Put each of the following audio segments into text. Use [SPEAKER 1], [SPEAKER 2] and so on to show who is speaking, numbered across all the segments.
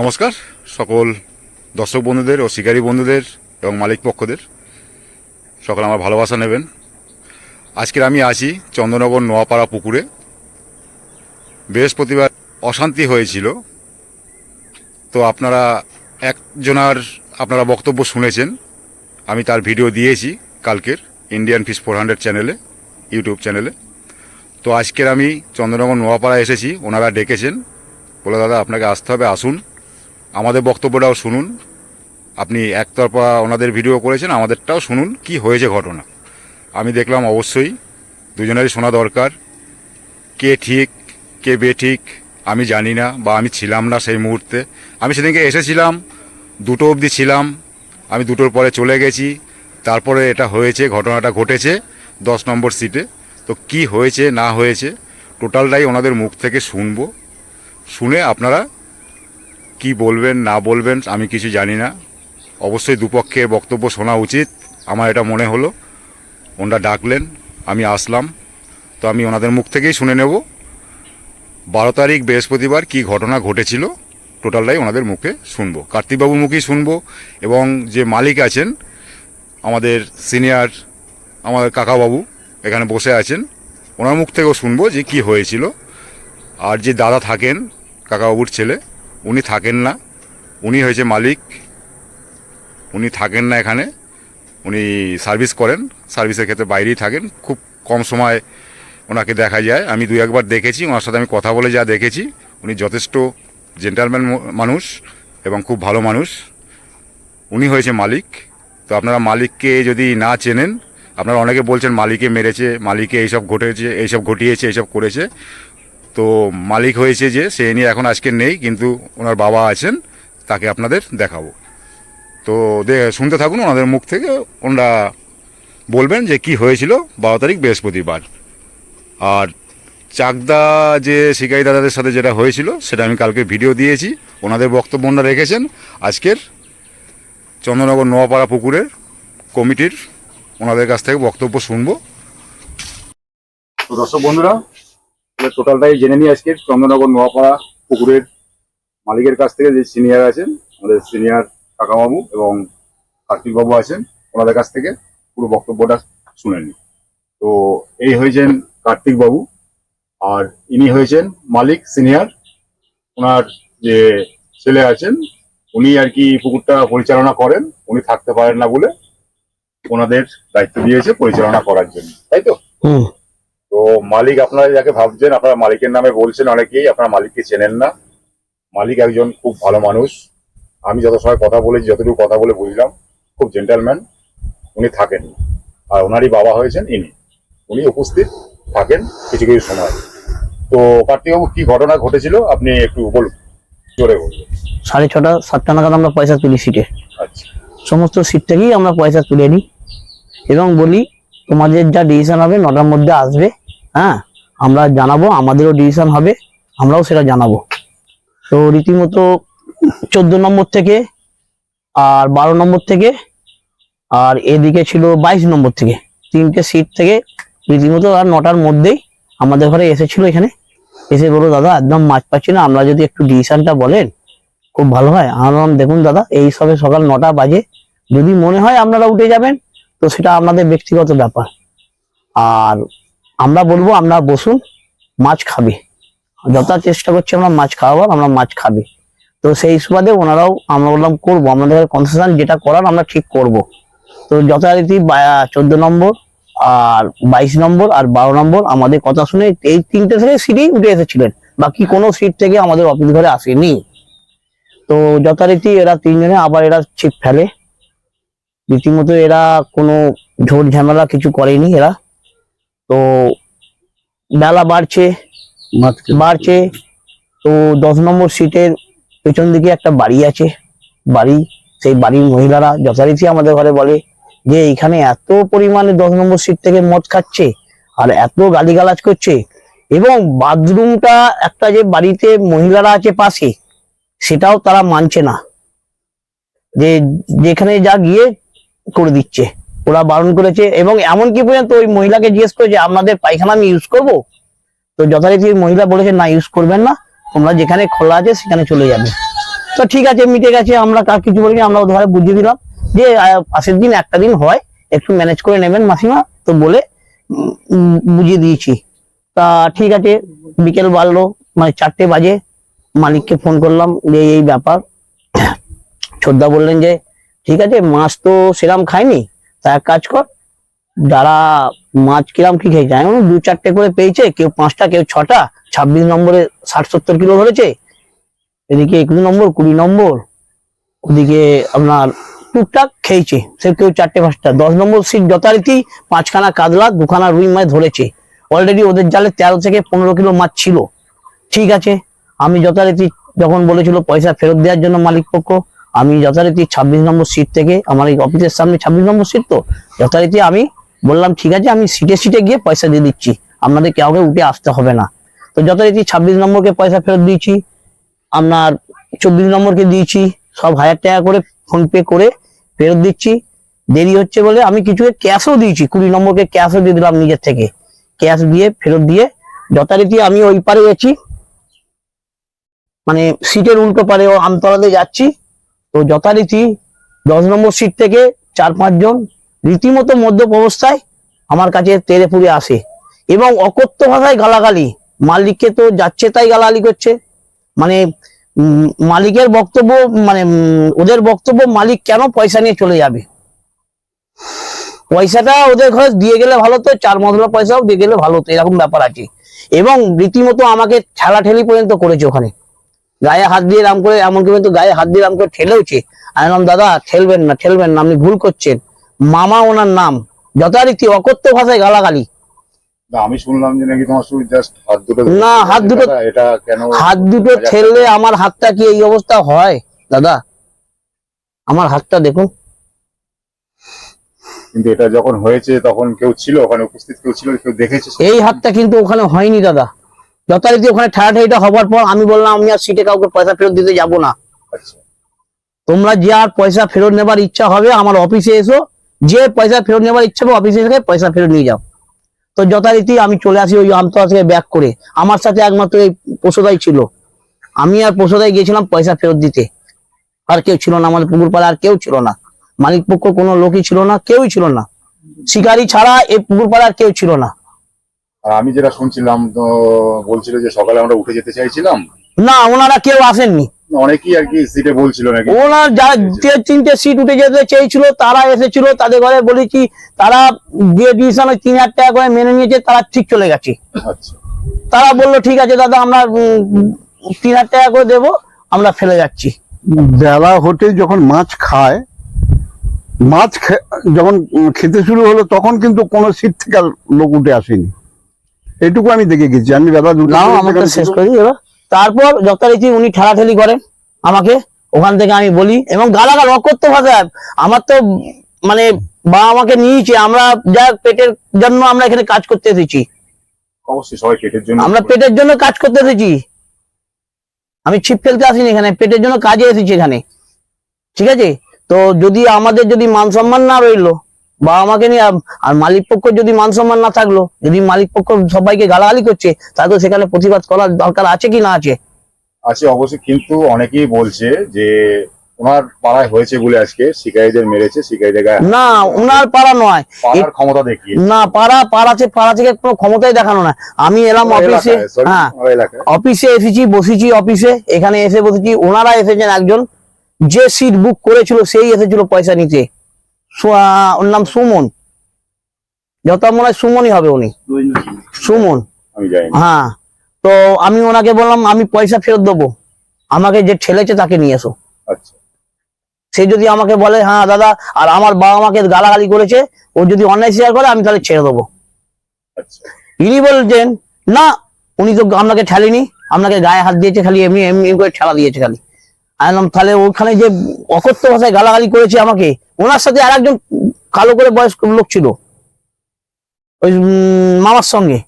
[SPEAKER 1] নমস্কার, সকল দর্শক বন্ধুদের ও শিকারী বন্ধুদের এবং মালিক পক্ষদের। সকল আমার ভালোবাসা নেবেন। আজকের আমি আছি চন্দ্রনগর নোয়াপাড়া পুকুরে। বৃহস্পতিবার অশান্তি হয়েছিল। তো আপনারা একজনার আপনারা বক্তব্য শুনেছেন। আমি তার ভিডিও দিয়েছি কালকের ইন্ডিয়ান ফিস ফোর হান্ড্রেড চ্যানেলে, ইউটিউব চ্যানেলে। তো আজকের আমি চন্দ্রনগর নোয়াপাড়া এসেছি, ওনারা ডেকেছেন। বলে, দাদা, আপনাকে আসতে হবে, আসুন। আমাদের বক্তব্যটাও শুনুন। আপনি একতরফা ওনাদের ভিডিও করেছেন, আমাদেরটাও শুনুন, কি হয়েছে ঘটনা। আমি দেখলাম অবশ্যই দুজনেরই শোনা দরকার। কে ঠিক, কে বেঠিক, আমি জানি না বা আমি ছিলাম না সেই মুহূর্তে। আমি সেদিনকে এসেছিলাম, দুটো অবধি ছিলাম, আমি দুটোর পরে চলে গেছি। তারপরে এটা হয়েছে, ঘটনাটা ঘটেছে দশ নম্বর সিটে। তো কি হয়েছে, না হয়েছে, টোটালটাই ওনাদের মুখ থেকে শুনব। শুনে আপনারা কি বলবেন, না বলবেন, আমি কিছু জানি না। অবশ্যই দুপক্ষে বক্তব্য শোনা উচিত। আমার এটা মনে হলো। ওনারা ডাকলেন, আমি আসলাম। তো আমি ওনাদের মুখ থেকেই শুনে নেব। বারো তারিখ বৃহস্পতিবার কি ঘটনা ঘটেছিল, টোটালটাই ওনাদের মুখে শুনব। কার্তিকবাবুর মুখেই শুনব এবং যে মালিক আছেন, আমাদের সিনিয়র, আমাদের কাকাবাবু এখানে বসে আছেন, ওনার মুখ থেকেও শুনব যে কি হয়েছিল। আর যে দাদা থাকেন, কাকাবাবুর ছেলে উনি থাকেন না। উনি হয়েছে মালিক। উনি থাকেন না এখানে। উনি সার্ভিস করেন। সার্ভিসের ক্ষেত্রে বাইরেই থাকেন। খুব কম সময় ওনাকে দেখা যায়। আমি দুই একবার দেখেছি। ওনার সাথে আমি কথা বলে যা দেখেছি। উনি যথেষ্ট জেন্টালম্যান মানুষ এবং খুব ভালো মানুষ। উনি হয়েছে মালিক। তো আপনারা মালিককে যদি না চেনেন, আপনারা অনেকে বলছেন মালিকে মেরেছে, মালিকে এইসব ঘটেছে, এইসব ঘটিয়েছে, এইসব করেছে। তো মালিক হয়েছে যে, সে নিয়ে এখন আজকে নেই, কিন্তু ওনার বাবা আছেন, তাকে আপনাদের দেখাবো। তো শুনতে থাকুন ওনাদের মুখ থেকে, ওনারা বলবেন যে কি হয়েছিল বারো তারিখ বৃহস্পতিবার। আর চাকদা যে শিকারি দাদাদের সাথে যেটা হয়েছিল, সেটা আমি কালকে ভিডিও দিয়েছি, ওনাদের বক্তব্য ওনারা রেখেছেন। আজকের চন্দ্রনগর নোয়াপাড়া পুকুরের কমিটির ওনাদের কাছ থেকে বক্তব্য শুনব। দর্শক বন্ধুরা টোটালটাই জেনে নিই আজকে। চন্দ্রনগর, নোয়াপাড়া পুকুরের মালিকের কাছ থেকে যে সিনিয়র আছেন, আমাদের সিনিয়র কাকাবাবু এবং কার্তিকবাবু আছেন, ওনাদের কাছ থেকে পুরো বক্তব্যটা শুনে নিই। তো এই হয়েছেন কার্তিকবাবু আর ইনি হয়েছেন মালিক সিনিয়র ওনার যে ছেলে আছেন, উনি আর কি পুকুরটা পরিচালনা করেন, উনি থাকতে পারেন না বলে ওনাদের দায়িত্ব দিয়েছে পরিচালনা করার জন্য। তাই তো? তো মালিক আপনারা যাকে ভাবছেন আপনারা মালিকের নামে বলছেন অনেকেই আপনারা মালিককে চেনেন না। মালিক একজন খুব ভালো মানুষ। আমি যত সময় কথা বলেছি যতটুকু কথা বলে বুঝলাম খুব জেন্টালম্যান উনি থাকেন। আর ওনারই বাবা হয়েছেন ইনি। উনি উপস্থিত থাকেন কিছু কিছু সময়। তো কার্তিকবাবু কি ঘটনা ঘটেছিল? আপনি একটু বলুন। জোরে বলুন।
[SPEAKER 2] সাড়ে ছটা সাতটা নাগাদ আমরা পয়সা তুলি সিটে।
[SPEAKER 1] আচ্ছা।
[SPEAKER 2] সমস্ত সিট থেকেই আমরা পয়সা তুলে নিই এবং বলি তোমাদের যা ডিসিশন হবে নটার মধ্যে আসবে। হ্যাঁ আমরা জানাব, আমাদেরও ডিসিশন হবে, আমরাও সেটা জানাব। তো রীতিমতো চোদ্দ নম্বর থেকে আর বারো নম্বর থেকে আর এদিকে ছিল বাইশ নম্বর থেকে। তিনটে সিট থেকে রীতিমতো আর নটার মধ্যেই আমাদের ঘরে এসেছিল এখানে। এসে বলো দাদা, একদম মাছ পাচ্ছি না, আমরা যদি একটু ডিসিশনটা বলেন, খুব ভালো হয়। আমার দেখুন দাদা, এই সবে সকাল নটা বাজে, যদি মনে হয় আপনারা উঠে যাবেন, তো সেটা আপনাদের ব্যক্তিগত ব্যাপার। আর আমরা বলব, আমরা বসুন, মাছ খাবে। যথা চেষ্টা করছি আমরা মাছ খাওয়াবার, আমরা মাছ খাবে। তো সেই সুবাদে ওনারাও আমরা বললাম, করব। আমাদের কনসেশন যেটা করার আমরা ঠিক করব। তো যথারীতি চোদ্দ নম্বর আর বাইশ নম্বর আর বারো নম্বর আমাদের কথা শুনে এই তিনটে থেকে সিটই উঠে এসেছিলেন। বাকি কোনো সিট থেকে আমাদের অফিস ঘরে আসেনি। তো যথারীতি এরা তিনজনে আবার এরা ছিপ ফেলে রীতিমতো এরা কোনো ঝোট ঝামেলা কিছু করেনি এরা। তো বেলা বাড়ছে বাড়ছে। তো দশ নম্বর সিটের পেছন দিকে একটা বাড়ি আছে। বাড়ি সেই বাড়ির মহিলারা যথারীতি আমাদের ঘরে বলে যে এখানে এত পরিমাণে দশ নম্বর সিট থেকে মদ খাচ্ছে আর এত গালিগালাজ করছে। এবং বাথরুমটা একটা যে বাড়িতে মহিলারা আছে পাশে সেটাও তারা মানছে না। যে যেখানে যা গিয়ে করে দিচ্ছে। ওরা বারণ করেছে এবং এমনকি পর্যন্ত ওই মহিলাকে জিজ্ঞেস করেছে আপনাদের পায়খানা আমি ইউজ করব? তো যথারীতি মহিলা বলেছে, না ইউজ করবেন না। তোমরা যেখানে খোলা আছে, সেখানে চলে যাবে। তো ঠিক আছে, মিটে গেছে, আমরা কার কিছু বলিনি, আমরা ওদের বুঝিয়ে দিলাম যে পাশের দিন, একটা দিন হয়, একটু ম্যানেজ করে নেবেন মাসিমা, তো বলে বুঝিয়ে দিয়েছি। তা ঠিক আছে, বিকেল বাড়লো মানে চারটে বাজে, মালিককে ফোন করলাম, যে এই ব্যাপার। ছোদ্দা বললেন যে, ঠিক আছে, মাছ তো সেরাম খায়নি? তা এক কাজ কর যারা মাছ কিরাম কি খেয়েছে? আমি দু চারটে করে পেয়েছে, কেউ পাঁচটা, কেউ ছটা, ছাব্বিশ নম্বরে ষাট সত্তর কিলো ধরেছে। এদিকে একুশ নম্বর, কুড়ি নম্বর, ওদিকে আপনার টুকটাক খেয়েছে, সে কেউ চারটে, পাঁচটা। দশ নম্বর সিট যথারীতি পাঁচখানা কাতলা দুখানা রুই মাছ ধরেছে। অলরেডি ওদের জালে তেরো থেকে পনেরো কিলো মাছ ছিল। ঠিক আছে, আমি যথারীতি যখন বলেছিল পয়সা ফেরত দেওয়ার জন্য মালিক পক্ষ আমি যথারীতি ছাব্বিশ নম্বর সিট থেকে আমার এই অফিসের সামনে ছাব্বিশ নম্বর সিট তো, যথারীতি আমি বললাম, ঠিক আছে, আমি সিটে সিটে গিয়ে পয়সা দিয়ে দিচ্ছি। আপনাদের কাউকে উঠে আসতে হবে না। তো যথারীতি ছাব্বিশ নম্বরকে পয়সা ফেরত দিয়েছি। আপনার চব্বিশ নম্বরকে দিয়েছি। সব হাজার টাকা করে ফোনপে করে ফেরত দিচ্ছি। দেরি হচ্ছে বলে আমি কিছু ক্যাশও দিয়েছি। কুড়ি নম্বরকে ক্যাশও দিয়ে দিলাম নিজের থেকে। ক্যাশ দিয়ে ফেরত দিয়ে যথারীতি আমি ওই পারে গেছি মানে সিটের উল্টো পারে ও আমতলাতে যাচ্ছি। তো যথারীতি দশ নম্বর সিট থেকে চার পাঁচজন রীতিমতো মদ্যপ অবস্থায় আমার কাছে তেরে ফুরে আসে এবং অকথ্য ভাষায় গালাগালি। মালিককে তো যাচ্ছে তাই গালাগালি করছে। মানে মালিকের বক্তব্য মানে ওদের বক্তব্য মালিক কেন পয়সা নিয়ে চলে যাবে? পয়সাটা ওদের ঘরে দিয়ে গেলে ভালো তো, চার মশলা পয়সাও দিয়ে গেলে ভালো তো, এরকম ব্যাপার আছে। এবং রীতিমতো আমাকে ঠেলাঠেলি পর্যন্ত করেছে ওখানে। গায়ে হাত দিয়ে রাম করে এমনকি কিন্তু গায়ে হাত দিয়ে রাম করে ঠেলেওছে। আমি বললাম দাদা ঠেলবেন না ঠেলবেন না আপনি ভুল করছেন। মামা ওনার নাম যথারীতি অকথ্য ভাষায় গালাগালি।
[SPEAKER 1] আমি শুনলাম যে নাকি তোমার শুধু জাস্ট হাত দুটো
[SPEAKER 2] না, হাত দুটো-
[SPEAKER 1] এটা কেন
[SPEAKER 2] হাত দুটো ঠেললে আমার হাতটা কি এই অবস্থা হয়? দাদা আমার হাতটা দেখুন।
[SPEAKER 1] কিন্তু এটা যখন হয়েছে তখন কেউ ছিল? ওখানে উপস্থিত কেউ ছিল? কেউ দেখেছে?
[SPEAKER 2] এই হাতটা কিন্তু ওখানে হয়নি দাদা। যথারীতি ওখানে ঠাড়াঠাড়িটা হবার পর আমি বললাম আমি আর সিটে কাউকে পয়সা ফেরত দিতে যাব না।
[SPEAKER 1] আচ্ছা।
[SPEAKER 2] তোমরা যে আর পয়সা ফেরত নেবার ইচ্ছা হবে আমার অফিসে এসো। যে পয়সা ফেরত নেবার ইচ্ছা হবে অফিসে এসে পয়সা ফেরত নিয়ে যাও। তো যথারীতি আমি চলে আসি ওই আমতলা থেকে ব্যাক করে। আমার সাথে একমাত্র এই পশুদাই ছিল। আমি আর পশুদাই গেছিলাম পয়সা ফেরত দিতে। আর কেউ ছিল না আমাদের পুকুর পাড়া আর কেউ ছিল না। মালিক পক্ষ কোনো লোকই ছিল না কেউই ছিল না। শিকারি ছাড়া এই পুকুর পাড়া আর কেউ ছিল না।
[SPEAKER 1] আর আমি যেটা শুনছিলাম তো বলছিল যে সকালে আমরা উঠে যেতে চাইছিলাম।
[SPEAKER 2] না ওনারা কেউ আসেননি।
[SPEAKER 1] অনেকেই আর কি সিটে বলছিল নাকি।
[SPEAKER 2] ওনার যারা যে তিনটে সিট উঠে যেতে চেয়েছিল তারা এসেছিল তাদের ঘরে বলেছি তারা যে ডিসিশন তিন হাজার টাকা করে মেনে নিয়েছে তারা ঠিক চলে গেছে।
[SPEAKER 1] আচ্ছা।
[SPEAKER 2] তারা বলল ঠিক আছে দাদা আমরা উম, তিন হাজার টাকা করে দেবো আমরা ফেলে যাচ্ছি।
[SPEAKER 3] বেলা হতে যখন মাছ খায় মাছ যখন খেতে শুরু হলো তখন কিন্তু কোনো সিট থেকে লোক উঠে আসেনি। এটুকু আমি দেখে গেছি। আমি দুটো
[SPEAKER 2] নাও আমাকে শেষ। করি এবার তারপর যথারীতি উনি ঠেলাঠেলি করেন আমাকে। ওখান থেকে আমি বলি এবং গালাগাল অকথ্য ভাষায় আমার তো মানে বা আমাকে নিয়েছে। আমরা যা পেটের জন্য আমরা এখানে কাজ করতে এসেছি।
[SPEAKER 1] অবশ্যই সবাই পেটের জন্য
[SPEAKER 2] আমরা পেটের জন্য কাজ করতে এসেছি। আমি ছিপ ফেলতে আসিনি এখানে। পেটের জন্য কাজে এসেছি এখানে। ঠিক আছে? তো যদি আমাদের যদি মান সম্মান না রইল বা আমাকে নিয়ে আর মালিক পক্ষ যদি মান সম্মান না থাকল যদি মালিক পক্ষ সবাইকে গালাগালি করছে তাহলে তো সেখানে প্রতিবাদ করার দরকার আছে কি না আছে?
[SPEAKER 1] আছে অবশ্যই কিন্তু অনেকেই বলছে যে ওনার পাড়ায় হয়েছে বলে আজকে শিকারীদের মেরেছে শিকারীদের গায়ে
[SPEAKER 2] না ওনার পাড়া নয়।
[SPEAKER 1] পাড়ার ক্ষমতা
[SPEAKER 2] না পাড়া পাড়া থেকে পাড়া থেকে কোনো ক্ষমতাই দেখানো না আমি এলাম অফিসে হ্যাঁ অফিসে এসেছি বসেছি অফিসে এখানে এসে বসেছি ওনারা এসেছেন একজন যে সিট বুক করেছিল সেই এসেছিল পয়সা নিতে। ওর নাম সুমন। যত মনে হয় সুমনই হবে উনি। সুমন। হ্যাঁ। তো আমি ওনাকে বললাম আমি পয়সা ফেরত দেবো। আমাকে যে ঠেলেছে তাকে নিয়ে এসো।
[SPEAKER 1] আচ্ছা।
[SPEAKER 2] সে যদি আমাকে বলে হ্যাঁ দাদা আর আমার বাবা মাকে গালাগালি করেছে ও যদি অন্যায় স্বীকার করে আমি তাহলে ছেড়ে দেবো।
[SPEAKER 1] আচ্ছা।
[SPEAKER 2] ইনি বলছেন না উনি তো আপনাকে ঠেলেনি আপনাকে গায়ে হাত দিয়েছে খালি এমনি এমনি করে ঠেলা দিয়েছে খালি। আমি বললাম তাহলে ওখানে যে অকথ্য ভাষায় গালাগালি করেছে আমাকে ওনার সাথে আর একজন কালো করে বয়স্ক লোক ছিল ওই মামার সঙ্গে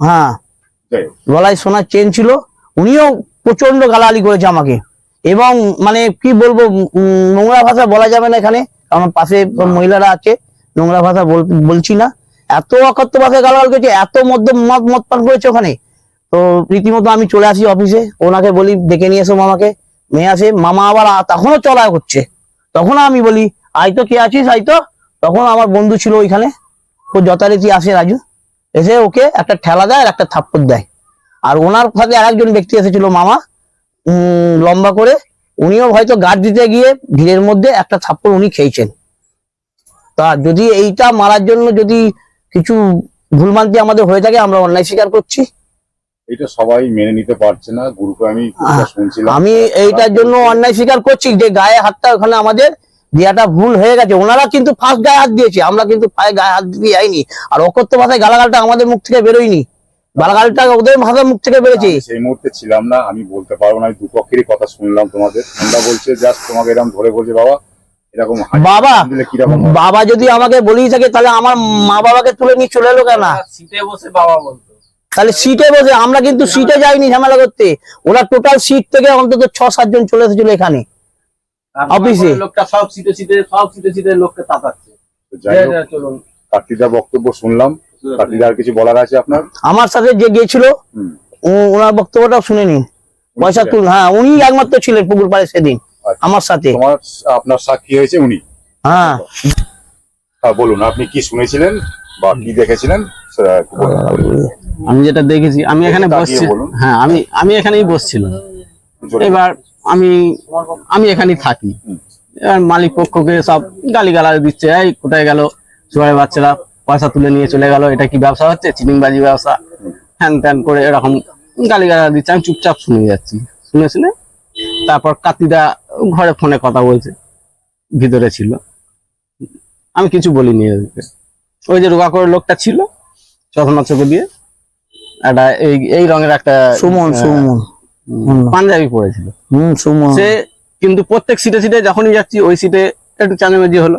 [SPEAKER 2] হ্যাঁ গলায় সোনার চেন ছিল উনিও প্রচণ্ড গালাগালি করেছে আমাকে এবং মানে কি বলব নোংরা ভাষা বলা যাবে না এখানে কারণ পাশে মহিলারা আছে নোংরা ভাষা বল- বলছি না এত অকথ্য ভাষায় গালাগাল করেছে এত মদ্য মদ মদ পান করেছে ওখানে তো রীতিমতো আমি চলে আসি অফিসে ওনাকে বলি ডেকে নিয়ে এসো মামাকে। মেয়ে আসে, মামা আবার তখনও চলা করছে তখন আমি বলি, আই তো, কে আছিস? আই তো? তখন আমার বন্ধু ছিল ওইখানে। ও যথারীতি আসে রাজু। এসে ওকে একটা ঠেলা দেয় আর একটা থাপ্পড় দেয়। আর ওনার সাথে আরেকজন ব্যক্তি এসেছিল, মামা। লম্বা করে। উনিও হয়তো গার্ড দিতে গিয়ে ভিড়ের মধ্যে একটা থাপ্পড় উনি খেয়েছেন। তা যদি এইটা মারার জন্য যদি কিছু ভুলমান্তি আমাদের হয়ে থাকে, আমরা অন্যায় স্বীকার করছি।
[SPEAKER 1] এটা সবাই মেনে নিতে পারছে না। গ্রুপে আমি শুনছিলাম।
[SPEAKER 2] আমি এইটার জন্য অন্যায় স্বীকার করছি যে গায়ে হাতটা ওখানে আমাদের দেওয়াটা ভুল হয়ে গেছে। ওনারা কিন্তু ফার্স্ট গায়ে হাত দিয়েছে। আমরা কিন্তু পায়ে গায়ে হাত দিয়ে যাইনি। আর অকথ্য ভাষায় গালাগালটা আমাদের মুখ থেকে বেরোয়নি। গালাগালটা ওদের ভাষার মুখ থেকে বেরোছে
[SPEAKER 1] সেই মুহূর্তে ছিলাম না। আমি বলতে পারব না। আমি দুপক্ষেরই কথা শুনলাম তোমাদের। তোমরা বলছে জাস্ট তোমাকে এরকম ধরে বলছে বাবা। এরকম
[SPEAKER 2] বাবা
[SPEAKER 1] কীরকম
[SPEAKER 2] বাবা যদি আমাকে বলেই থাকে তাহলে আমার মা বাবাকে তুলে নিয়ে চলে এলো কেন?
[SPEAKER 4] সিটে বসে বাবা বলতো।
[SPEAKER 2] তাহলে সিটে বসে আমরা কিন্তু সিটে যাইনি ঝামেলা করতে। ওরা টোটাল সিট থেকে অন্তত ছ সাতজন চলে এসেছিল এখানে। অফিসে।
[SPEAKER 4] লোকটা সব সিটে সিটে সব সিটে সিটে লোককে তাতাচ্ছে
[SPEAKER 1] তো যাই হোক
[SPEAKER 4] যা, যা, চলুন।
[SPEAKER 1] কার্তিকদার বক্তব্য শুনলাম। কিছু বলার আছে আপনার?
[SPEAKER 2] আমার সাথে যে গিয়েছিল ও- ওনার বক্তব্যটাও শুনে নিন পয়সা তুল হ্যাঁ উনি একমাত্র ছিলেন পুকুর পাড়ে সেদিন
[SPEAKER 1] আচ্ছা।
[SPEAKER 2] আমার সাথে।
[SPEAKER 1] তোমার আপনার সাক্ষী হয়েছে উনি?
[SPEAKER 2] হ্যাঁ।
[SPEAKER 1] হ্যাঁ, বলুন আপনি কি শুনেছিলেন? বা কি দেখেছিলেন সেটা একটু বলুন।
[SPEAKER 5] আমি যেটা দেখেছি আমি এখানে
[SPEAKER 1] তাকিয়ে
[SPEAKER 5] বসছি।
[SPEAKER 1] বলুন।
[SPEAKER 5] হ্যাঁ আমি আমি এখানেই বসছিলাম। এবার আমি আমি এখানেই থাকি। এবার মালিক পক্ষকে সব গালি গালা দিচ্ছে এই কোথায় গেল? সবাই বাচ্চারা পয়সা তুলে নিয়ে চলে গেল। এটা কি ব্যবসা হচ্ছে? চিনিংবাজি ব্যবসা। হ্যান ত্যান করে এরকম গালি গালা দিচ্ছে। আমি চুপচাপ শুনে যাচ্ছি। শুনে শুনে তারপর কাতিদা ঘরে ফোনে কথা বলছে। ভিতরে ছিল। আমি কিছু বলিনি ওদেরকে। ওই যে রোগা করে লোকটা ছিল চশমা চোখে দিয়ে একটা এই এই রঙের একটা
[SPEAKER 2] সুমন
[SPEAKER 5] আহ,
[SPEAKER 2] সুমন।
[SPEAKER 5] পাঞ্জাবি পরেছিল।
[SPEAKER 2] হুম সুমন।
[SPEAKER 5] সে কিন্তু প্রত্যেক সিটে সিটে যখনই যাচ্ছি ওই সিটে একটু চাঁদামেজি হলো।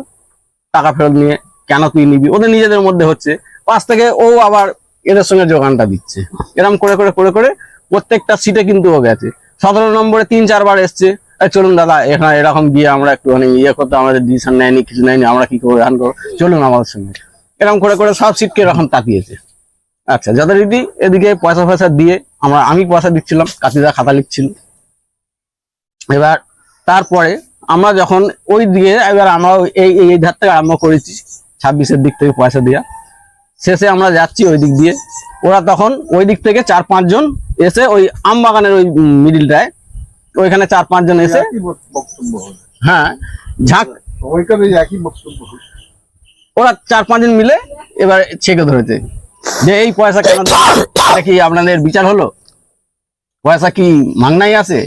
[SPEAKER 5] টাকা ফেরত নিয়ে কেন তুই নিবি? ওদের নিজেদের মধ্যে হচ্ছে। পাশ থেকে ও আবার এদের সঙ্গে যোগানটা দিচ্ছে। এরকম করে করে করে করে প্রত্যেকটা সিটে কিন্তু ও গেছে। সতেরো নম্বরে তিন চারবার এসছে। চলুন দাদা এখানে এরকম গিয়ে আমরা একটুখানি ইয়ে করতে আমাদের ডিসিশন নেয়নি কিছু নেয়নি আমরা কি করব রান করব? চলুন আমাদের সঙ্গে। এরকম করে করে সব সিটকে এরকম তাকিয়েছে। আচ্ছা যথারীতি এদিকে পয়সা ফয়সা দিয়ে আমরা আমি পয়সা দিচ্ছিলাম কাতিদা খাতা লিখছিল। এবার তারপরে আমরা যখন ওই দিকে এবার আমরা এই এই এই ধার থেকে আরম্ভ করেছি ছাব্বিশের দিক থেকে পয়সা দেওয়া শেষে আমরা যাচ্ছি ওই দিক দিয়ে। ওরা তখন ওই দিক থেকে চার পাঁচজন এসে ওই আম বাগানের ওই মিডিলটায় ওইখানে চার পাঁচজন এসে হ্যাঁ ঝাঁক
[SPEAKER 3] ওইখানে একই বক্তব্য
[SPEAKER 5] ওরা চার পাঁচজন মিলে এবার ছেকে ধরেছে। যে এই পয়সা কেন? কি আপনাদের বিচার হলো? পয়সা কি মাংনাই আছে?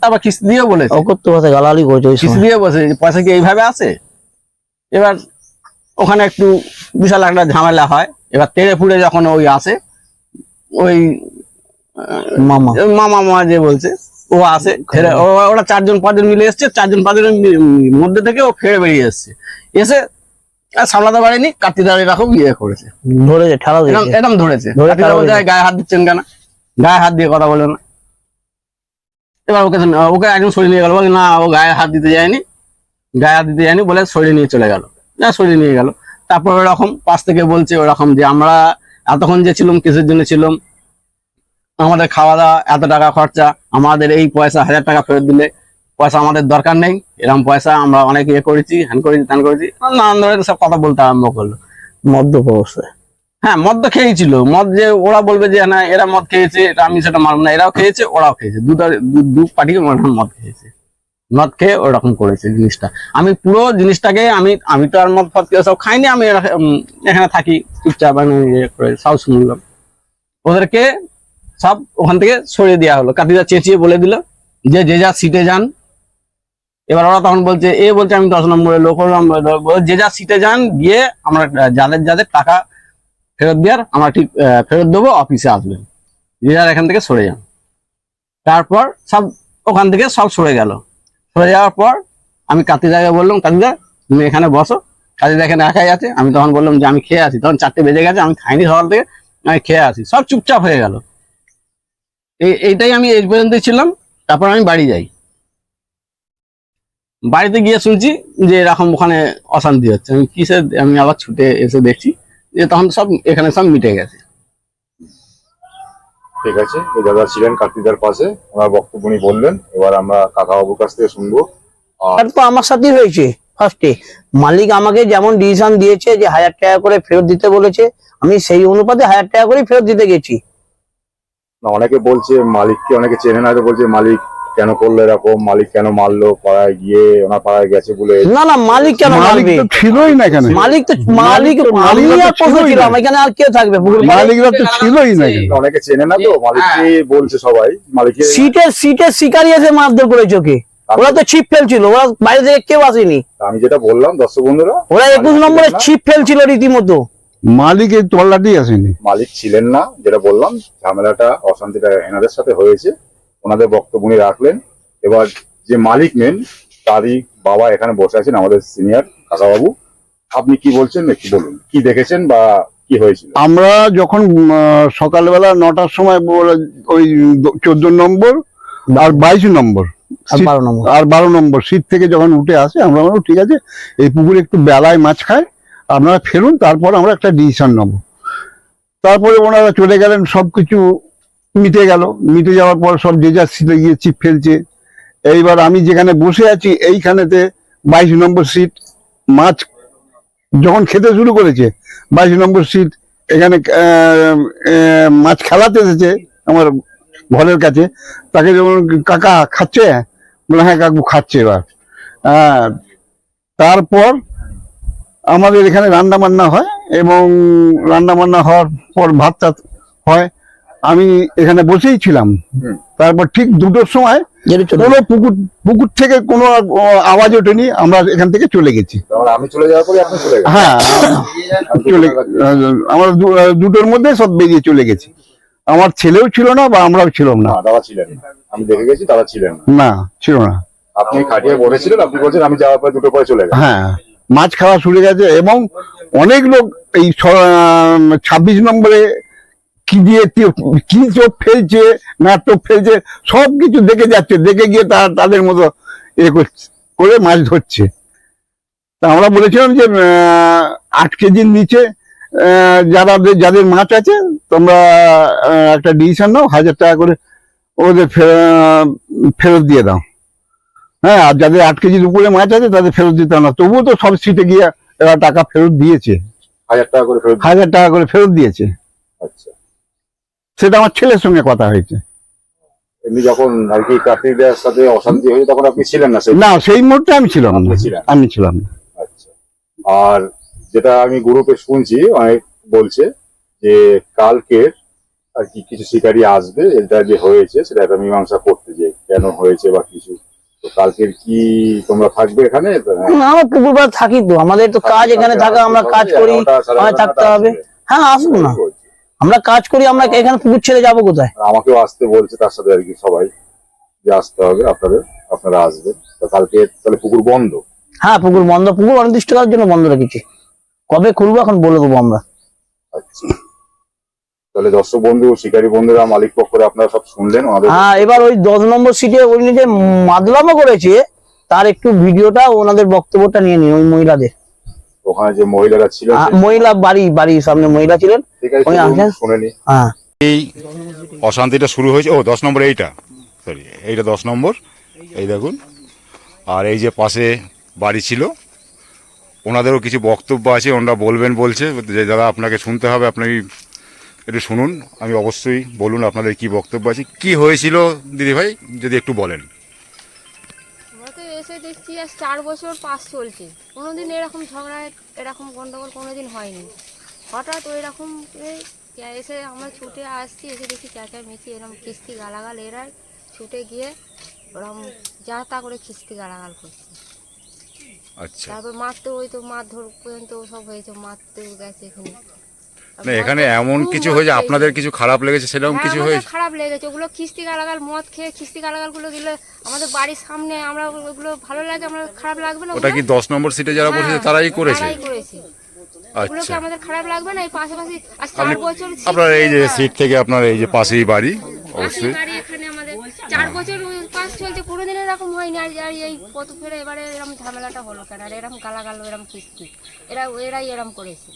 [SPEAKER 5] তারপর কিস্তি দিয়েও বলেছে।
[SPEAKER 2] অকথ্য ভাষায় গালালি করছে
[SPEAKER 5] কিস্তি দিয়ে বসে পয়সা কি এইভাবে আছে? এবার ওখানে একটু বিশাল একটা ঝামেলা হয়। এবার তেড়ে ফুড়ে যখন ওই আসে ওই
[SPEAKER 2] মামা
[SPEAKER 5] মামা। মামা যে বলছে ও আসে ওরা চারজন পাঁচজন মিলে এসছে চারজন পাঁচজনের মধ্যে থেকে ও ফেরে বেরিয়ে এসছে। এসে সামলাতে পারেনি কার্তিদার এরকম ইয়ে করেছে।
[SPEAKER 2] ধরেছে ঠেলা
[SPEAKER 5] এরকম ধরেছে। গায়ে হাত দিচ্ছেন কেন? গায়ে হাত দিয়ে কথা বলে না। এবার ওকে ওকে একজন সরিয়ে নিয়ে গেল। বলে না ও গায়ে হাত দিতে যায়নি। গায়ে হাত দিতে যায়নি বলে সরিয়ে নিয়ে চলে গেল। না সরিয়ে নিয়ে গেল। তারপর ওরকম পাশ থেকে বলছে ওরকম যে আমরা এতক্ষণ যে ছিলাম কিসের জন্য ছিলাম? আমাদের খাওয়া দাওয়া এত টাকা খরচা আমাদের এই পয়সা হাজার টাকা ফেরত দিলে পয়সা আমাদের দরকার নেই এরকম পয়সা আমরা অনেক ইয়ে করেছি হ্যান করেছি ত্যান করেছি নানান ধরনের সব কথা বলতে আরম্ভ করল।
[SPEAKER 2] মদ্যপ অবস্থায়
[SPEAKER 5] হ্যাঁ মদ তো খেয়েছিল। মদ যে ওরা বলবে যে না এরা মদ খেয়েছে এটা আমি সেটা মানব না। এরাও খেয়েছে ওরাও খেয়েছে। দুটো দু- দু পার্টি মদ খেয়েছে। মদ খেয়ে ওরকম করেছে জিনিসটা। আমি পুরো জিনিসটাকে আমি আমি তো আর মদ ফদ খেয়ে সব খাইনি আমি এখানে থাকি চুপচাপ আমি ইয়ে করে সব শুনলাম ওদেরকে সব ওখান থেকে সরিয়ে দেওয়া হলো। কাতিদা চেঁচিয়ে বলে দিল যে যে যা সিটে যান এবার ওরা তখন বলছে, এ বলছে, আমি দশ নম্বরে লোক যে যা সিটে যান, গিয়ে আমরা যাদের যাদের টাকা ফেরত দেওয়ার, আমরা ঠিক ফেরত দেবো অফিসে আসবেন। যে যার এখান থেকে সরে যান। তারপর সব ওখান থেকে সব সরে গেল। সরে যাওয়ার পর আমি কাতিদাকে বললাম, কাতিদা, তুমি এখানে বসো। কাতিদা এখানে একাই আছে। আমি তখন বললাম যে, আমি খেয়ে আসি। তখন চারটে বেজে গেছে, আমি খাইনি সকাল থেকে, আমি খেয়ে আসি। সব চুপচাপ হয়ে গেল। এই, এইটাই আমি এই পর্যন্তই ছিলাম। তারপর আমি বাড়ি যাই। বাড়িতে গিয়ে শুনছি যে এরকম ওখানে অশান্তি হচ্ছে। আমি কিসে আমি আবার ছুটে এসে দেখছি যে তখন সব এখানে সব মিটে গেছে।
[SPEAKER 4] ঠিক আছে এই দাদা ছিলেন কার্তিকদার পাশে ওনার বক্তব্য উনি বললেন এবার আমরা কাকাবাবুর কাছ থেকে শুনব। আর
[SPEAKER 2] তো আমার সাথেই হয়েছে ফার্স্টে মালিক আমাকে যেমন ডিসিশন দিয়েছে যে হাজার টাকা করে ফেরত দিতে বলেছে আমি সেই অনুপাতে হাজার টাকা করে ফেরত দিতে গেছি।
[SPEAKER 4] না, অনেকে বলছে মালিককে অনেকে চেনে না তো বলছে মালিক কেন করল এরকম? মালিক কেন মারলো? পাড়ায় গিয়ে ওনার পাড়ায় গেছে বলে
[SPEAKER 2] না না মালিক কেন মারবে?
[SPEAKER 3] তো ছিলই না এখানে।
[SPEAKER 2] মালিক তো মালিক আমি আর ছিলাম এখানে আর কে থাকবে?
[SPEAKER 3] মালিকরা তো ছিলই না
[SPEAKER 4] অনেকে চেনে না তো মালিককে বলছে সবাই। মালিকের
[SPEAKER 2] সিটের সিটের শিকারি এসে মারধর করেছে ওকে। ওরা তো ছিপ ফেলছিল ওরা বাইরে থেকে কেউ আসেনি।
[SPEAKER 4] আমি যেটা বললাম দর্শক বন্ধুরা
[SPEAKER 2] ওরা একুশ নম্বরে ছিপ ফেলছিল রীতিমতো।
[SPEAKER 3] মালিক এই তল্লাটি আসেনি।
[SPEAKER 4] মালিক ছিলেন না যেটা বললাম ঝামেলাটা অশান্তিটা এনাদের সাথে হয়েছে। ওনাদের বক্তব্য উনি রাখলেন। এবার যে মালিক মেন তারই বাবা এখানে বসে আছেন আমাদের সিনিয়র কাকাবাবু। আপনি কি বলছেন একটু বলুন। কি দেখেছেন বা কি হয়েছিল?
[SPEAKER 3] আমরা যখন সকালবেলা নটার সময় ওই চোদ্দ নম্বর আর বাইশ নম্বর
[SPEAKER 2] আর বারো নম্বর।
[SPEAKER 3] আর বারো নম্বর সিট থেকে যখন উঠে আসে আমরা ঠিক আছে এই পুকুরে একটু বেলায় মাছ খায় আপনারা ফেরুন তারপর আমরা একটা ডিসিশন নেব। তারপরে ওনারা চলে গেলেন সবকিছু মিটে গেল। মিটে যাওয়ার পর সব যে যার সিটে গিয়ে চিপ ফেলছে। এইবার আমি যেখানে বসে আছি, এইখানেতে বাইশ নম্বর সিট মাছ যখন খেতে শুরু করেছে, বাইশ নম্বর সিট এখানে মাছ খেলাতে এসেছে আমার ঘরের কাছে। তাকে যখন কাকা খাচ্ছে? বলে হ্যাঁ কাকু খাচ্ছে এবার। তারপর আমাদের এখানে রান্না বান্না হয় এবং রান্না বান্না হওয়ার পর ভাত হয়। আমি এখানে বসেই ছিলাম। তারপর ঠিক দুটোর সময় কোনো পুকুর পুকুর থেকে কোনো আওয়াজ ওঠেনি আমরা এখান থেকে চলে গেছি। হ্যাঁ চলে
[SPEAKER 4] গেছি।
[SPEAKER 3] আমরা দুটোর মধ্যে সব বেরিয়ে চলে গেছি। আমার ছেলেও ছিল না বা আমরাও ছিলাম না।
[SPEAKER 4] দাদা ছিলেন আমি দেখে গেছি তারা ছিলেন না।
[SPEAKER 3] ছিল না।
[SPEAKER 4] আপনি খাটিয়ে বলেছিলেন আপনি বলছেন আমি যাওয়ার পরে দুটো পরে চলে গেলাম।
[SPEAKER 3] হ্যাঁ মাছ খাওয়া শুরু গেছে এবং অনেক লোক এই ছাব্বিশ নম্বরে কি দিয়ে কি চোখ ফেলছে না চোখ ফেলছে সব কিছু দেখে যাচ্ছে দেখে গিয়ে তারা তাদের মতো এ করছে করে মাছ ধরছে। তা আমরা বলেছিলাম যে আট কেজির নিচে যারা যাদের মাছ আছে তোমরা একটা ডিসিশন নাও হাজার টাকা করে ওদের ফেরত দিয়ে দাও। হ্যাঁ আর যাদের আট কেজির উপরে মাছ আছে তাদের ফেরত দিতে না। তবুও তো সব সিটে গিয়ে এরা টাকা ফেরত দিয়েছে।
[SPEAKER 4] হাজার টাকা করে ফেরত
[SPEAKER 3] হাজার টাকা করে ফেরত দিয়েছে।
[SPEAKER 4] আচ্ছা।
[SPEAKER 3] সেটা আমার ছেলের সঙ্গে কথা হয়েছে।
[SPEAKER 4] এমনি যখন আর কি কার্তিকদের সাথে অশান্তি হয়েছে তখন আপনি ছিলেন না সেই
[SPEAKER 3] না সেই মুহূর্তে আমি ছিলাম না।
[SPEAKER 4] ছিলেন।
[SPEAKER 3] আমি ছিলাম না।
[SPEAKER 4] আচ্ছা। আর যেটা আমি গ্রুপে শুনছি অনেক বলছে যে কালকের আর কি কিছু শিকারী আসবে এটা যে হয়েছে সেটা একটা মীমাংসা করতে যে কেন হয়েছে বা কিছু। তো কালকের কি তোমরা থাকবে এখানে?
[SPEAKER 2] না, আমরা পুকুর থাকি তো। আমাদের তো কাজ এখানে থাকা আমরা কাজ করি থাকতে হবে। হ্যাঁ আসুন না। আমরা কাজ করি আমরা এখানে পুকুর ছেড়ে যাব কোথায়?
[SPEAKER 4] আমাকেও আসতে বলছে তার সাথে আর কি সবাই যে আসতে হবে আপনাদের আপনারা আসবেন। কালকে তাহলে পুকুর বন্ধ?
[SPEAKER 2] হ্যাঁ পুকুর বন্ধ। পুকুর অনির্দিষ্টকালের জন্য বন্ধ রেখেছি। কবে খুলবো এখন বলে দেবো আমরা।
[SPEAKER 4] আচ্ছা। তাহলে দর্শক বন্ধু শিকারী বন্ধুরা মালিক পক্ষরে আপনারা সব শুনলেন ওনাদের
[SPEAKER 2] হ্যাঁ এবার ওই দশ নম্বর সিটে উনি যে মাদলামো করেছে তার একটু ভিডিওটা ওনাদের বক্তব্যটা নিয়ে নিন ওই মহিলাদের।
[SPEAKER 4] ওখানে যে মহিলারা ছিল
[SPEAKER 2] মহিলা বাড়ি বাড়ির সামনে মহিলা ছিলেন।
[SPEAKER 4] আছে
[SPEAKER 2] ওই
[SPEAKER 4] শুনুন, শুনেনি।
[SPEAKER 2] হ্যাঁ
[SPEAKER 4] এই অশান্তিটা শুরু হয়েছে ও দশ নম্বর এইটা। সরি এইটা দশ নম্বর। এই দেখুন। আর এই যে পাশে বাড়ি ছিল ওনাদেরও কিছু বক্তব্য আছে ওনারা বলবেন বলছে যে দাদা আপনাকে শুনতে হবে আপনি একটু শুনুন। আমি অবশ্যই বলুন আপনাদের কি বক্তব্য আছে। কি হয়েছিল দিদি ভাই যদি একটু বলেন।
[SPEAKER 6] এসে দেখছি আজ চার বছর পাস চলছে। কোনোদিন এরকম ঝগড়া এরকম গন্ডগোল কোনোদিন হয়নি। হঠাৎ ওই রকম এসে আমরা ছুটে আসছি এসে দেখি চেঁচা মেচি এরকম কিস্তি গালাগাল এরা ছুটে গিয়ে ওরকম যা তা করে কিস্তি গালাগাল করছে।
[SPEAKER 4] আচ্ছা।
[SPEAKER 6] তারপর মারতে ওই তো মারধর পর্যন্ত সব হয়েছে মারতে গেছে এখানে।
[SPEAKER 4] না এখানে এমন কিছু হয়েছে আপনাদের কিছু খারাপ লেগেছে সেরকম
[SPEAKER 6] হ্যাঁ,
[SPEAKER 4] কিছু হয়েছে?
[SPEAKER 6] খারাপ লেগেছে। ওগুলো খিস্তি গালাগাল মদ খেয়ে খিস্তি গালাগালগুলো দিলে আমাদের বাড়ির সামনে আমরা ওগুলো ভালো লাগে আমরা খারাপ লাগবে না।
[SPEAKER 4] ওটা কি? দশ নম্বর সিটে যারা বসেছে
[SPEAKER 6] হ্যাঁ,
[SPEAKER 4] তারাই করেছে?
[SPEAKER 6] তারাই করেছে।
[SPEAKER 4] আচ্ছা।
[SPEAKER 6] আমাদের খারাপ লাগবে না? এই পাশাপাশি
[SPEAKER 4] আপনার এই যে সিট থেকে আপনার এই যে পাশেই বাড়ি অবশ্যই।
[SPEAKER 6] বাড়ি এখানে আমাদের চার বছর পাস চলছে কোনোদিন এরকম হয়নি। আর আর এই কত ফেরে এবারে এরকম ঝামেলাটা হলো কেন? আর এরকম গালাগাল এরকম কিস্তি এরা এরাই এরম করেছে।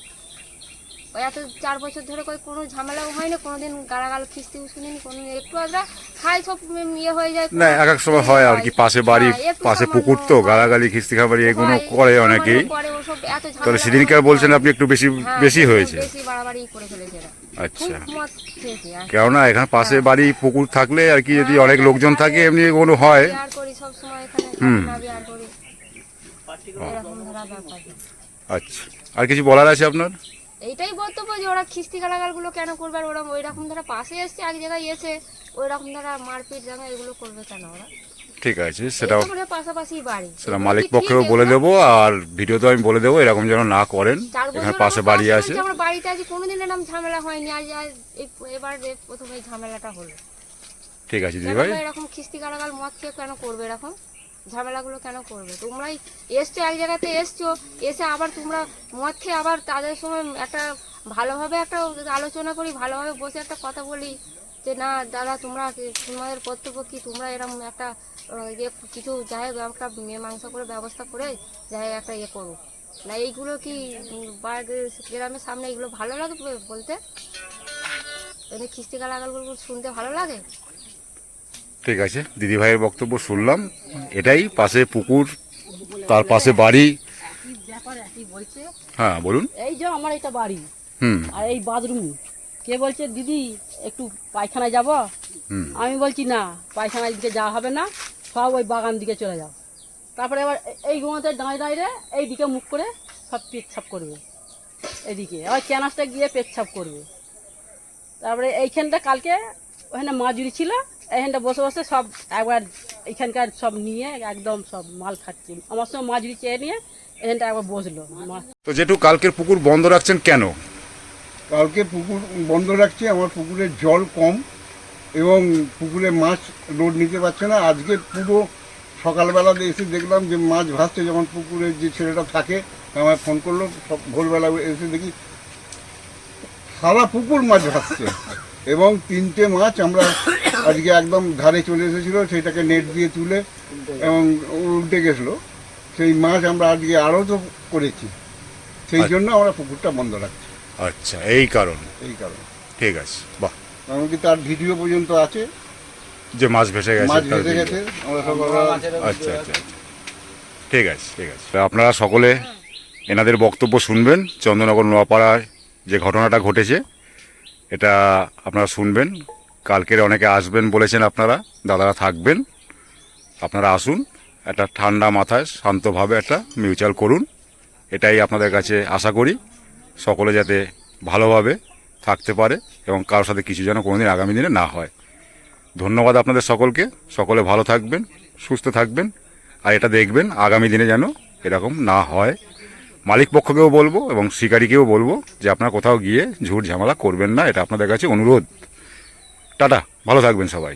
[SPEAKER 6] ওই এত চার বছর ধরে কই কোনো ঝামেলাও হয়নি কোনোদিন গালাগাল খিস্তিও শুনিনি কোনো একটু আমরা খাই সব ইয়ে হয়ে যায়।
[SPEAKER 1] না এক এক সময় হয় আর কি পাশে বাড়ি
[SPEAKER 6] হ্যাঁ,
[SPEAKER 1] পাশে পুকুর তো গালাগালি খিস্তি খাবারি এগুলো করে অনেকেই। তাহলে
[SPEAKER 6] ঝামেলা
[SPEAKER 1] সেদিনকে
[SPEAKER 6] করে
[SPEAKER 1] বলছেন আপনি একটু বেশি
[SPEAKER 6] হ্যাঁ,
[SPEAKER 1] বেশি হয়েছে।
[SPEAKER 6] বেশি বাড়াবাড়ি করে ফেলেছে
[SPEAKER 1] আচ্ছা। কেননা এখানে পাশে
[SPEAKER 6] হ্যাঁ।
[SPEAKER 1] বাড়ি পুকুর থাকলে আর কি যদি অনেক লোকজন থাকে এমনি কোনো হয়। হুম।
[SPEAKER 6] না
[SPEAKER 1] আচ্ছা। আর কিছু বলার আছে আপনার?
[SPEAKER 6] এইটাই বক্তব্য যে ওরা খিস্তি গালাগালগুলো কেন করবে আর ওরা ওই রকম ধরা পাশে এসছে এক জায়গায় এসে ওই রকম ধরা মারপিট জায়গা এগুলো করবে কেন ওরা?
[SPEAKER 1] ঠিক আছে
[SPEAKER 6] তো পাশাপাশি বাড়ি।
[SPEAKER 1] সেটা মালিক পক্ষেও বলে? দেবো আর ভিডিওতেও আমি বলে দেবো এরকম যেন না করেন। এখানে পাশে বাড়ি আছে।
[SPEAKER 6] আমার বাড়িতে আজ কোনোদিন এরকম ঝামেলা হয়নি আজ এবার প্রথম ঝামেলাটা হলো।
[SPEAKER 1] ঠিক আছে দিদি ভাই।
[SPEAKER 6] এরকম খিস্তি গালাগাল মদ খেয়ে কেন করবে এরকম? ঝামেলাগুলো কেন করবে? তোমরাই এসছো এক জায়গাতে এসছো, এসে আবার তোমরা মদ খেয়ে আবার তাদের সময় একটা ভালোভাবে একটা আলোচনা করি, ভালোভাবে বসে একটা কথা বলি যে, না, দাদা, তোমরা তোমাদের কর্তব্য কি তোমরা এরকম একটা ইয়ে কিছু যাই একটা মীমাংসা করে ব্যবস্থা করে যাই একটা ইয়ে করো। না, এইগুলো কি গ্রামের সামনে এগুলো ভালো লাগে বলতে? এমনি খিস্তি গালাগালগুলো শুনতে ভালো লাগে?
[SPEAKER 1] ঠিক আছে দিদি ভাইয়ের বক্তব্য শুনলাম। এটাই পাশে পুকুর তার পাশে বাড়ি। হ্যাঁ বলুন।
[SPEAKER 7] এই যে আমার এটা বাড়ি।
[SPEAKER 1] হুম।
[SPEAKER 7] আর এই বাথরুম। কে বলছে দিদি একটু পায়খানায় যাব? আমি বলছি না পায়খানার দিকে যাওয়া হবে না। সব ওই বাগান দিকে চলে যাও। তারপরে এবার এই গুঁড়োতে দাঁড়িয়ে দাঁড়িয়ে এই দিকে মুখ করে সব পেচ্ছাপ করবে। এদিকে। আবার ক্যানাসটা গিয়ে পেচ্ছাপ করবে। তারপরে এইখানটা কালকে ওখানে মাজুরি ছিল। এইখানটা বসে বসে সব একবার এখানকার সব নিয়ে একদম সব মাল খাচ্ছে। আমার সঙ্গে মাজুরি চেয়ে নিয়ে এখানটা একবার বসল।
[SPEAKER 1] তো যেটু কালকের পুকুর বন্ধ রাখছেন কেন?
[SPEAKER 3] কালকে পুকুর বন্ধ রাখছি আমার পুকুরের জল কম এবং পুকুরে মাছ লোড নিতে পারছে না। আজকে পুরো সকালবেলা এসে দেখলাম যে মাছ ভাসছে যখন পুকুরের যে ছেলেটা থাকে আমায় ফোন করল সব ভোরবেলা এসে দেখি সারা পুকুর মাছ ভাসছে এবং তিনটে মাছ আমরা আজকে একদম ধারে চলে এসেছিল সেটাকে নেট দিয়ে তুলে এবং উল্টে গেছিল। সেই মাছ আমরা আজকে আরও তো করেছি। সেই জন্য আমরা পুকুরটা বন্ধ রাখছি।
[SPEAKER 1] আচ্ছা এই কারণ।
[SPEAKER 3] এই কারণে।
[SPEAKER 1] ঠিক আছে বাহ।
[SPEAKER 3] এমনকি তার ভিডিও পর্যন্ত আছে?
[SPEAKER 1] যে মাছ ভেসে গেছে
[SPEAKER 3] মাছ ভেসে গেছে আমরা সব
[SPEAKER 1] আচ্ছা আচ্ছা আচ্ছা। ঠিক আছে ঠিক আছে। তা আপনারা সকলে এনাদের বক্তব্য শুনবেন চন্দ্রনগর নোয়াপাড়ায় যে ঘটনাটা ঘটেছে এটা আপনারা শুনবেন। কালকের অনেকে আসবেন বলেছেন আপনারা, দাদারা থাকবেন। আপনারা আসুন, একটা ঠান্ডা মাথায় শান্তভাবে একটা মিউচুয়াল করুন। এটাই আপনাদের কাছে আশা করি, সকলে যাতে ভালোভাবে থাকতে পারে এবং কারোর সাথে কিছু যেন কোনোদিন আগামী দিনে না হয়। ধন্যবাদ আপনাদের সকলকে, সকলে ভালো থাকবেন, সুস্থ থাকবেন, আর এটা দেখবেন আগামী দিনে যেন এরকম না হয়। মালিক পক্ষকেও বলব এবং শিকারীকেও বলব যে আপনারা কোথাও গিয়ে ঝুট ঝামেলা করবেন না, এটা আপনাদের কাছে অনুরোধ। টাটা ভালো থাকবেন সবাই।